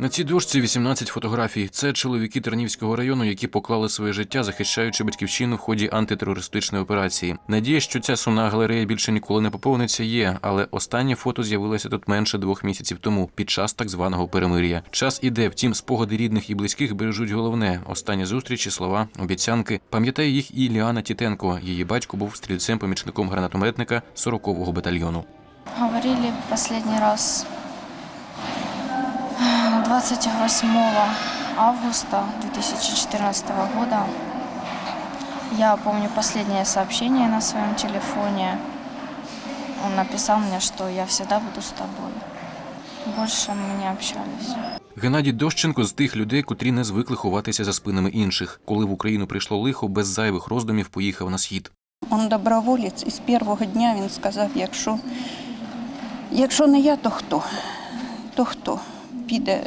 На цій дошці 18 фотографій. Це чоловіки Тернівського району, які поклали своє життя, захищаючи батьківщину в ході антитерористичної операції. Надія, що ця сумна галерея більше ніколи не поповниться, є, але останнє фото з'явилося тут менше двох місяців тому, під час так званого перемир'я. Час іде, втім, спогади рідних і близьких бережуть головне. Останні зустрічі, слова, обіцянки. Пам'ятає їх і Ліана Тітенко. Її батько був стрільцем-помічником гранатометника 40-го батальйону. Говорили последний раз 28 августа 2014 года. Я помню последнее сообщение на своем телефоне. Он написал мне, что я всегда буду с тобой. Больше мы не общались. Геннадій Дощенко з тих людей, котрі не звикли ховатися за спинами інших. Коли в Україну прийшло лихо, без зайвих роздумів поїхав на схід. Він доброволець, і з першого дня він сказав, якщо, якщо не я, то хто? То хто піде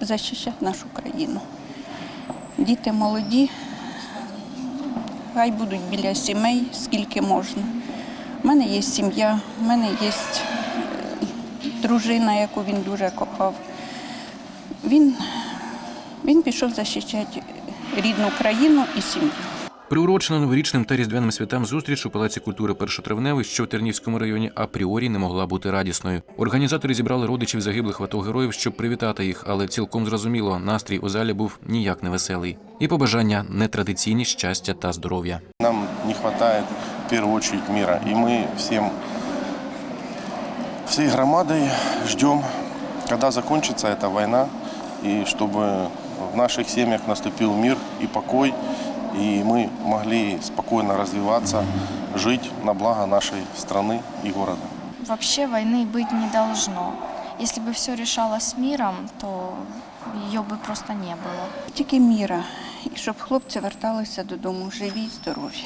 захищати нашу країну? Діти молоді, хай будуть біля сімей, скільки можна. У мене є сім'я, в мене є е, дружина, яку він дуже кохав. Він, він пішов захищати рідну країну і сім'ю. Приурочена новорічним та різдвяним святам зустріч у Палаці культури Першотравневий, що в Тернівському районі апріорі не могла бути радісною. Організатори зібрали родичів загиблих в АТО героїв, щоб привітати їх, але цілком зрозуміло, настрій у залі був ніяк не веселий. І побажання нетрадиційні щастя та здоров'я. Нам не хватает в первую очередь мира. И мы всем, всей громадой ждем, когда закончится эта война, и чтобы в наших семьях наступил мир и покой, и мы могли спокойно развиваться, жить на благо нашей страны и города. Вообще войны быть не должно. Если бы все решалось миром, то ее бы просто не было. Тільки міра, і щоб хлопці верталися додому живі й здорові.